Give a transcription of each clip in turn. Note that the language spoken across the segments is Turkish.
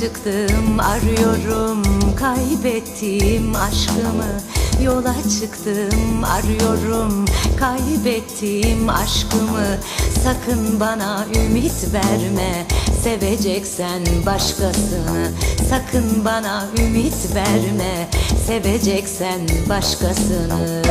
çıktım arıyorum kaybettiğim aşkımı. Yola çıktım arıyorum kaybettiğim aşkımı. Sakın bana ümit verme seveceksen başkasını. Sakın bana ümit verme seveceksen başkasını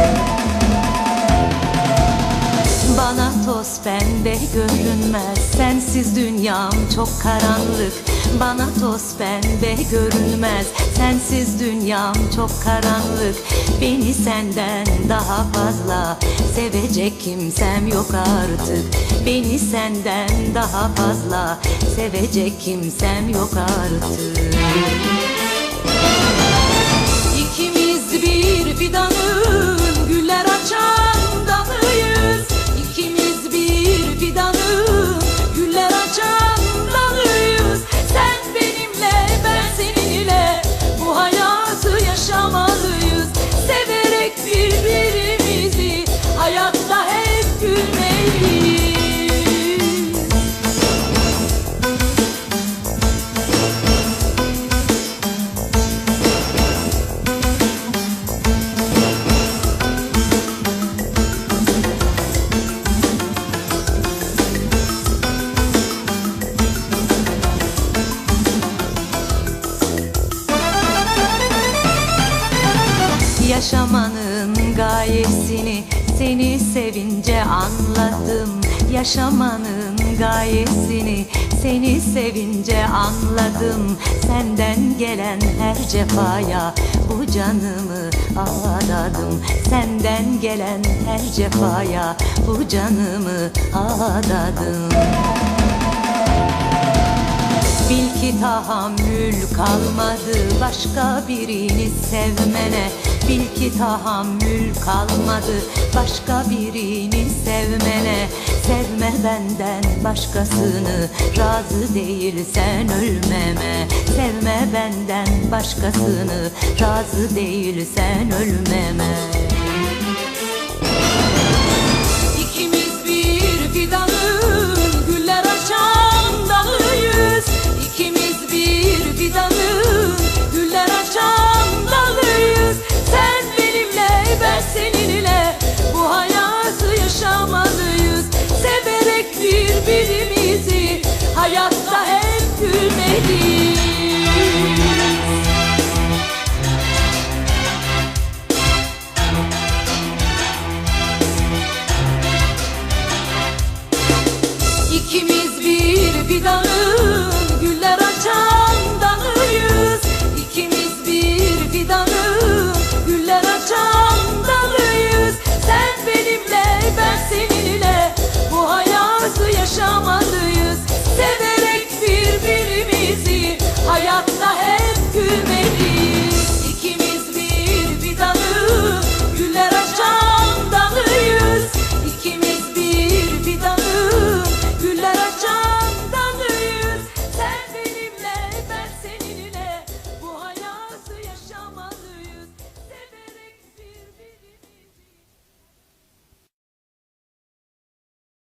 bana toz pembe görünmez Sensiz dünyam çok karanlık. Bana toz pembe görünmez Sensiz dünyam çok karanlık. Beni senden daha fazla Sevecek kimsem yok artık. Beni senden daha fazla Sevecek kimsem yok artık. İkimiz bir fidanın güller açan Yaşamanın gayesini seni sevince anladım. Yaşamanın gayesini seni sevince anladım. Senden gelen her cefaya bu canımı adadım Senden gelen her cefaya bu canımı adadım Bil ki tahammül kalmadı başka birini sevmene. Bil ki tahammül kalmadı başka birini sevmene. Sevme benden başkasını razı değilsen ölmeme. Sevme benden başkasını razı değilsen ölmeme